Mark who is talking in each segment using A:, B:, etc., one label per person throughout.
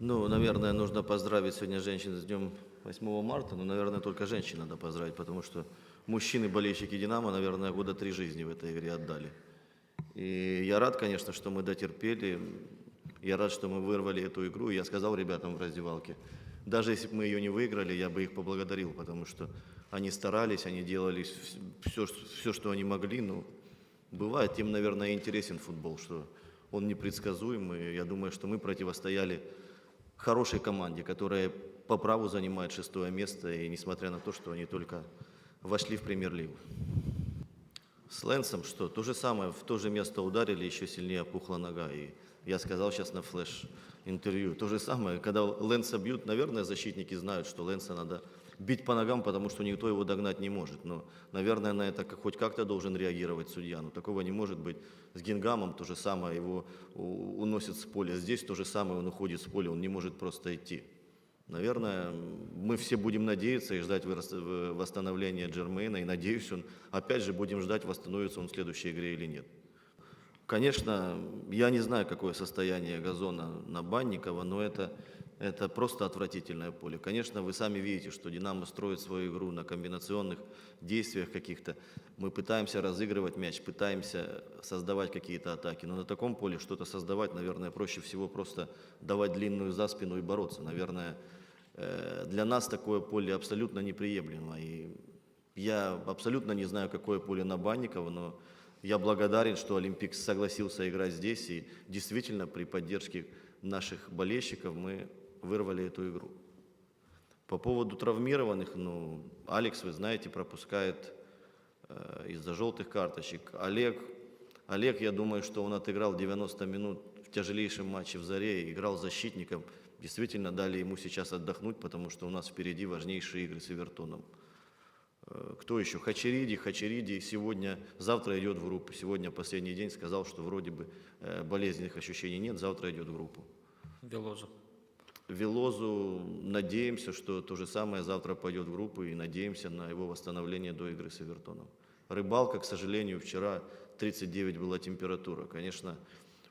A: Ну, наверное, нужно поздравить сегодня женщин с днем 8 марта, но, наверное, только женщин надо поздравить, потому что мужчины, болельщики «Динамо», наверное, года три жизни в этой игре отдали. И я рад, конечно, что мы дотерпели, я рад, что мы вырвали эту игру. Я сказал ребятам в раздевалке, даже если бы мы ее не выиграли, я бы их поблагодарил, потому что они старались, они делали все, все что они могли. Ну, бывает, им, наверное, интересен футбол, что он непредсказуемый. Я думаю, что мы противостояли хорошей команде, которая по праву занимает шестое место, и несмотря на то, что они только вошли в премьер-лигу. С Лэнсом что? То же самое, в то же место ударили, еще сильнее опухла нога. И я сказал сейчас на флеш интервью. То же самое, когда Лэнса бьют, наверное, защитники знают, что Лэнса надо бить по ногам, потому что никто его догнать не может. Но, наверное, на это хоть как-то должен реагировать судья. Но такого не может быть. С Гингамом то же самое, его у- уносят с поля. Здесь то же самое, он уходит с поля, он не может просто идти. Наверное, мы все будем надеяться и ждать восстановления Джермейна. И надеюсь, он, опять же, будем ждать, восстановится он в следующей игре или нет. Конечно, я не знаю, какое состояние газона на Банникова, но это, это просто отвратительное поле. Конечно, вы сами видите, что «Динамо» строит свою игру на комбинационных действиях каких-то. Мы пытаемся разыгрывать мяч, пытаемся создавать какие-то атаки, но на таком поле что-то создавать, наверное, проще всего просто давать длинную за спину и бороться. Наверное, э, для нас такое поле абсолютно неприемлемо. И я абсолютно не знаю, какое поле на Банникова, но я благодарен, что Олимпик согласился играть здесь. И действительно, при поддержке наших болельщиков мы вырвали эту игру. По поводу травмированных, ну, Алекс, вы знаете, пропускает э, из-за желтых карточек. Олег, Олег, я думаю, что он отыграл 90 минут в тяжелейшем матче в Заре, играл защитником. Действительно, дали ему сейчас отдохнуть, потому что у нас впереди важнейшие игры с Эвертоном. Э, Кто еще? Хачериди. Хачериди сегодня, завтра идет в группу. Сегодня последний день сказал, что вроде бы э, болезненных ощущений нет, завтра идет в группу.
B: Велозу.
A: Велозу надеемся, что то же самое завтра пойдет в группу и надеемся на его восстановление до игры с Эвертоном. Рыбалка, к сожалению, вчера 39 была температура. Конечно,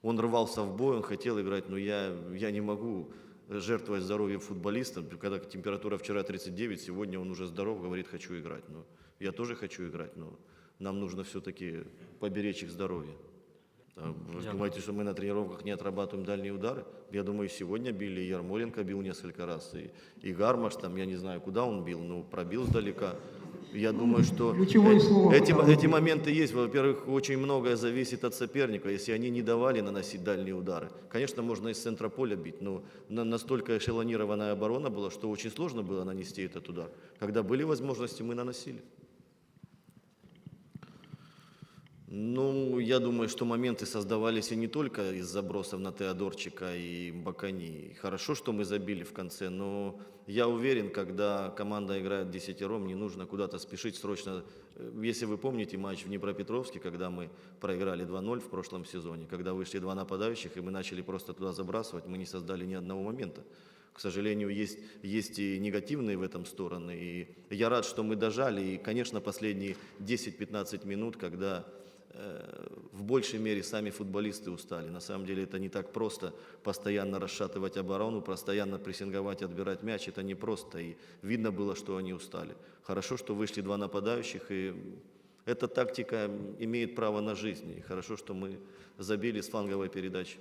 A: он рвался в бой, он хотел играть, но я, я не могу жертвовать здоровьем футболиста. Когда температура вчера 39, сегодня он уже здоров, говорит, хочу играть. Но я тоже хочу играть, но нам нужно все-таки поберечь их здоровье. Вы думаете, что мы на тренировках не отрабатываем дальние удары? Я думаю, сегодня били, и Ярмоленко бил несколько раз, и, и Гармаш, там, я не знаю, куда он бил, но пробил сдалека. Я думаю, что э- эти, эти моменты есть. Во-первых, очень многое зависит от соперника. Если они не давали наносить дальние удары, конечно, можно из центра поля бить, но на- настолько эшелонированная оборона была, что очень сложно было нанести этот удар. Когда были возможности, мы наносили. Ну, я думаю, что моменты создавались и не только из забросов на Теодорчика и Бакани. Хорошо, что мы забили в конце, но я уверен, когда команда играет десятером, не нужно куда-то спешить срочно. Э, Если вы помните матч в Днепропетровске, когда мы проиграли 2-0 в прошлом сезоне, когда вышли два нападающих, и мы начали просто туда забрасывать, мы не создали ни одного момента. К сожалению, есть, есть и негативные в этом стороны. И я рад, что мы дожали. И, конечно, последние 10-15 минут, когда э, в большей мере сами футболисты устали. На самом деле это не так просто постоянно расшатывать оборону, постоянно прессинговать, отбирать мяч. Это не просто. И видно было, что они устали. Хорошо, что вышли два нападающих. И эта тактика имеет право на жизнь. И хорошо, что мы забили с фланговой передачи.